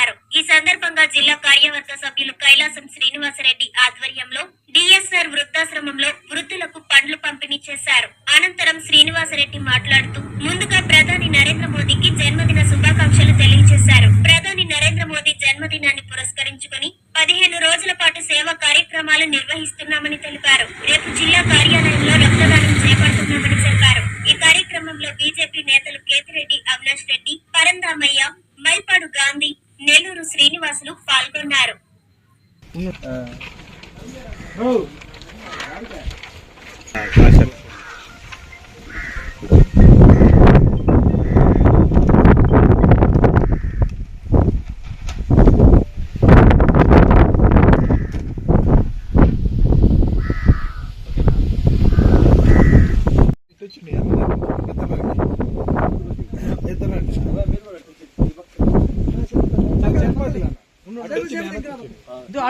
నిర్వహించారు ఈ సందర్భంగా జిల్లా కార్యవర్గ సభ్యులు కైలాసం శ్రీనివాసరెడ్డి ఆధ్వర్యంలో డిఎస్ఆర్ వృద్ధాశ్రమంలో వృద్ధులకు పండ్లు పంపిణీ చేశారు. అనంతరం శ్రీనివాసరెడ్డి మాట్లాడుతూ ముందుగా Uh. Oh.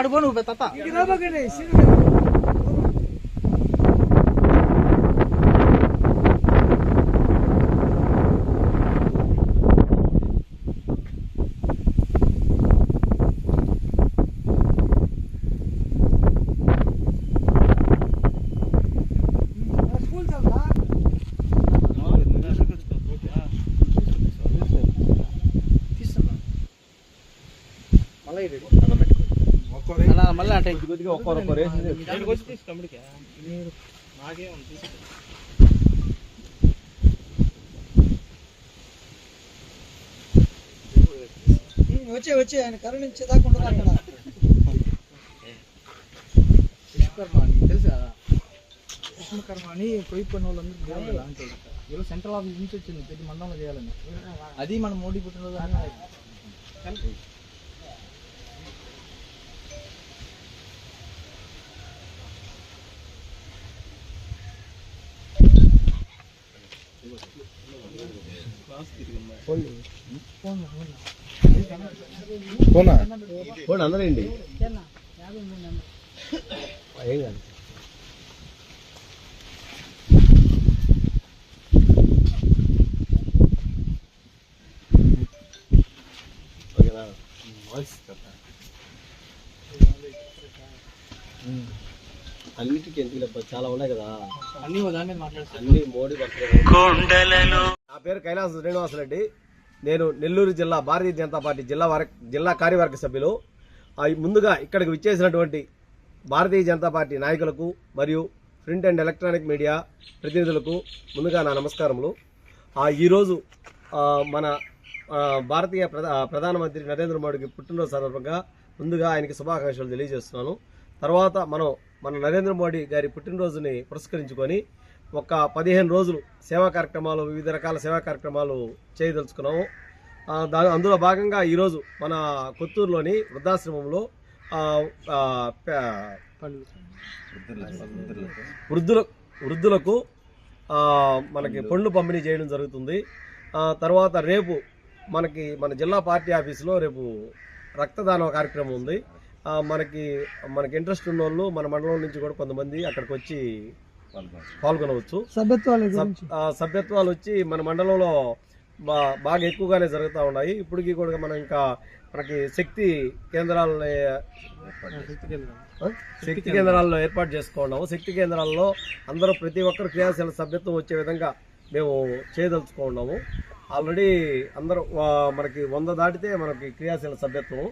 ಇದು ಆಡ್ಬೋದು ತಾತ మళ్ళీ అంటే వచ్చే. వచ్చే ఆయన కరుణించేదాకా ఉండదు అక్కడ విశ్వకర్మ అని తెలుసు కదా విశ్వకర్మ అని పోయి పని వాళ్ళందరూ దేవుడు కదా అంటే ఈరోజు సెంట్రల్ ఆఫీస్ నుంచి వచ్చింది ప్రతి మండలంలో చేయాలని. అది మన మోడీ పుట్టినరోజు పోండి అందరండి ఏం కాదు ఓకేనా అన్నిటికీ ఎందుకు చాలా ఉన్నాయి కదా. అన్ని అన్ని మోడీ నా పేరు కైలాస శ్రీనివాసరెడ్డి నేను నెల్లూరు జిల్లా భారతీయ జనతా పార్టీ జిల్లా వర జిల్లా కార్యవర్గ సభ్యులు. ముందుగా ఇక్కడికి విచ్చేసినటువంటి భారతీయ జనతా పార్టీ నాయకులకు మరియు ప్రింట్ అండ్ ఎలక్ట్రానిక్ మీడియా ప్రతినిధులకు ముందుగా నా నమస్కారములు. ఆ, ఈరోజు మన భారతీయ ప్రధా ప్రధానమంత్రి నరేంద్ర మోడీకి పుట్టినరోజు సందర్భంగా ముందుగా ఆయనకి శుభాకాంక్షలు తెలియజేస్తున్నాను. తర్వాత మనం మన నరేంద్ర మోడీ గారి పుట్టినరోజుని పురస్కరించుకొని ఒక పదిహేను రోజులు సేవా కార్యక్రమాలు వివిధ రకాల సేవా కార్యక్రమాలు చేయదలుచుకున్నాము. దా అందులో భాగంగా ఈరోజు మన కొత్తూరులోని వృద్ధాశ్రమంలో వృద్ధుల వృద్ధులకు మనకి పండ్లు పంపిణీ చేయడం జరుగుతుంది. తర్వాత రేపు మనకి మన జిల్లా పార్టీ ఆఫీసులో రేపు రక్తదానం కార్యక్రమం ఉంది. మనకి మనకి ఇంట్రెస్ట్ ఉన్న వాళ్ళు మన మండలం నుంచి కూడా కొంతమంది అక్కడికి వచ్చి పాల్గొనవచ్చు. సభ్యత్వాల సభ్యత్వాలు వచ్చి మన మండలంలో బాగా ఎక్కువగానే జరుగుతూ ఉన్నాయి. ఇప్పటికీ కూడా మనం ఇంకా మనకి శక్తి కేంద్రాలని? శక్తి కేంద్రాల్లో ఏర్పాటు చేసుకున్నాము శక్తి కేంద్రాల్లో అందరూ ప్రతి ఒక్కరు క్రియాశీల సభ్యత్వం వచ్చే విధంగా మేము చేయదలుచుకున్నాము ఆల్రెడీ అందరూ మనకి వంద దాటితే మనకి క్రియాశీల సభ్యత్వం.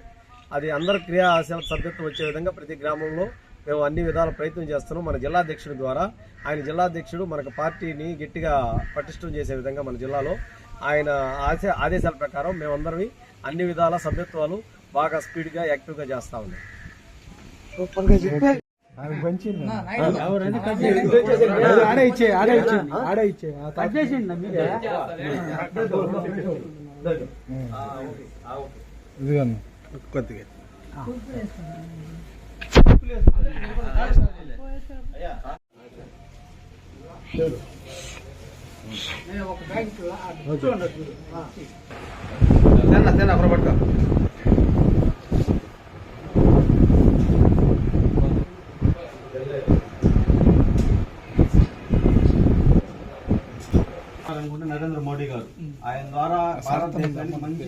అది అందరు క్రియాశీల సభ్యత్వం వచ్చే విధంగా ప్రతి గ్రామంలో మేము అన్ని విధాల ప్రయత్నం చేస్తున్నాం. మన జిల్లా అధ్యక్షుడి ద్వారా ఆయన జిల్లా అధ్యక్షుడు మనకు పార్టీని గట్టిగా పటిష్టం చేసే విధంగా మన జిల్లాలో ఆయన ఆశ ఆదేశాల ప్రకారం మేమందరం అన్ని విధాల సభ్యత్వాలు బాగా స్పీడ్గా యాక్టివ్గా చేస్తా ఉన్నాం. కొద్దిగా. తిన్నా తిన్నా అప్పుడు పట్టుకో నరేంద్ర మోడీ గారు. ఆయన ద్వారా భారతదేశానికి మంచి